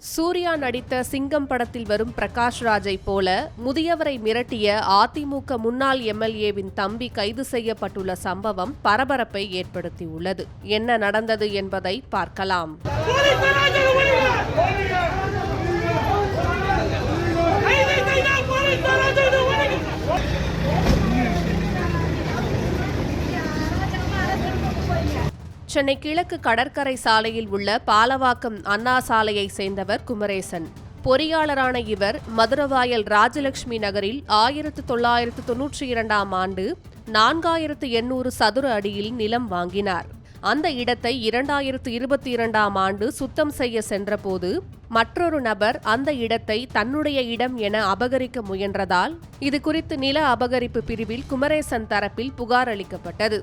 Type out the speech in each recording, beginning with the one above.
சூர்யா நடித்த சிங்கம் படத்தில் வரும் பிரகாஷ் ராஜை போல முதியவரை மிரட்டிய அதிமுக முன்னாள் எம்எல்ஏவின் தம்பி கைது செய்யப்பட்டுள்ள சம்பவம் பரபரப்பை ஏற்படுத்தியுள்ளது. என்ன நடந்தது என்பதை பார்க்கலாம். சென்னை கிழக்கு கடற்கரை சாலையில் உள்ள பாலவாக்கம் அண்ணா சாலையை சேர்ந்தவர் குமரேசன். பொறியாளரான இவர் மதுரவாயல் ராஜலட்சுமி நகரில் ஆயிரத்து தொள்ளாயிரத்து தொன்னூற்றி இரண்டாம் ஆண்டு நான்காயிரத்து எண்ணூறு சதுர அடியில் நிலம் வாங்கினார். அந்த இடத்தை இரண்டாயிரத்து இருபத்தி இரண்டாம் ஆண்டு சுத்தம் செய்ய சென்றபோது மற்றொரு நபர் அந்த இடத்தை தன்னுடைய இடம் என அபகரிக்க முயன்றதால் இது குறித்து நில அபகரிப்பு பிரிவில் குமரேசன் தரப்பில் புகார் அளிக்கப்பட்டது.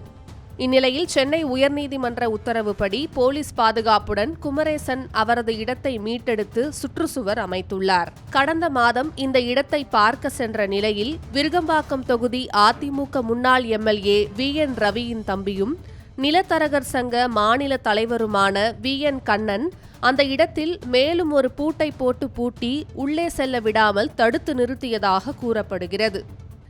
இந்நிலையில் சென்னை உயர்நீதிமன்ற உத்தரவுப்படி போலீஸ் பாதுகாப்புடன் குமரேசன் அவரது இடத்தை மீட்டெடுத்து சுற்றுச்சுவர் அமைத்துள்ளார். கடந்த மாதம் இந்த இடத்தை பார்க்க சென்ற நிலையில் விருகம்பாக்கம் தொகுதி அதிமுக முன்னாள் எம்எல்ஏ வி. என். ரவியின் தம்பியும் நிலத்தரகர் சங்க மாநில தலைவருமான வி. என். கண்ணன் அந்த இடத்தில் மேலும் ஒரு பூட்டை போட்டு பூட்டி உள்ளே செல்ல விடாமல் தடுத்து நிறுத்தியதாக கூறப்படுகிறது.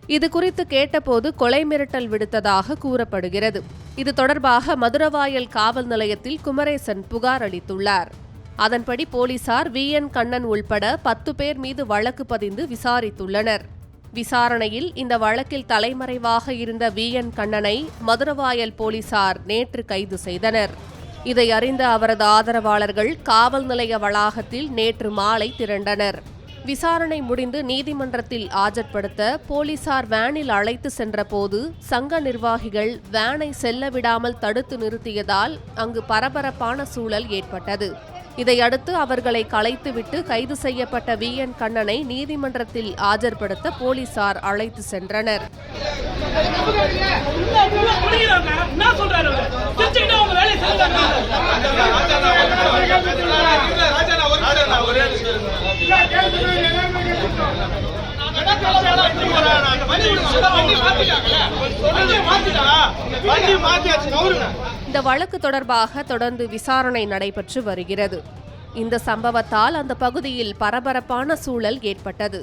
இது குறித்து கேட்டபோது கொலை மிரட்டல் விடுத்ததாக கூறப்படுகிறது. இது தொடர்பாக மதுரவாயல் காவல் நிலையத்தில் குமரேசன் புகார் அளித்துள்ளார். அதன்படி போலீசார் வி. என். கண்ணன் உள்பட பத்து பேர் மீது வழக்கு பதிந்து விசாரித்துள்ளனர். விசாரணையில் இந்த வழக்கில் தலைமறைவாக இருந்த வி. என். கண்ணனை மதுரவாயல் போலீசார் நேற்று கைது செய்தனர். இதை அறிந்த அவரது ஆதரவாளர்கள் காவல் நிலைய வளாகத்தில் நேற்று மாலை திரண்டனர். விசாரணை முடிந்து நீதிமன்றத்தில் ஆஜர்படுத்த போலீசார் வேனில் அழைத்து சென்றபோது சங்க நிர்வாகிகள் வேனை செல்ல விடாமல் தடுத்து நிறுத்தியதால் அங்கு பரபரப்பான சூழல் ஏற்பட்டது. இதையடுத்து அவர்களை கலைத்துவிட்டு கைது செய்யப்பட்ட வி. என். கண்ணனை நீதிமன்றத்தில் ஆஜர்படுத்த போலீசார் அழைத்து சென்றனர். இந்த வழக்கு தொடர்பாக தொடர்ந்து விசாரணை நடைபெற்று வருகிறது. இந்த சம்பவத்தால் அந்த பகுதியில் பரபரப்பான சூழல் ஏற்பட்டது.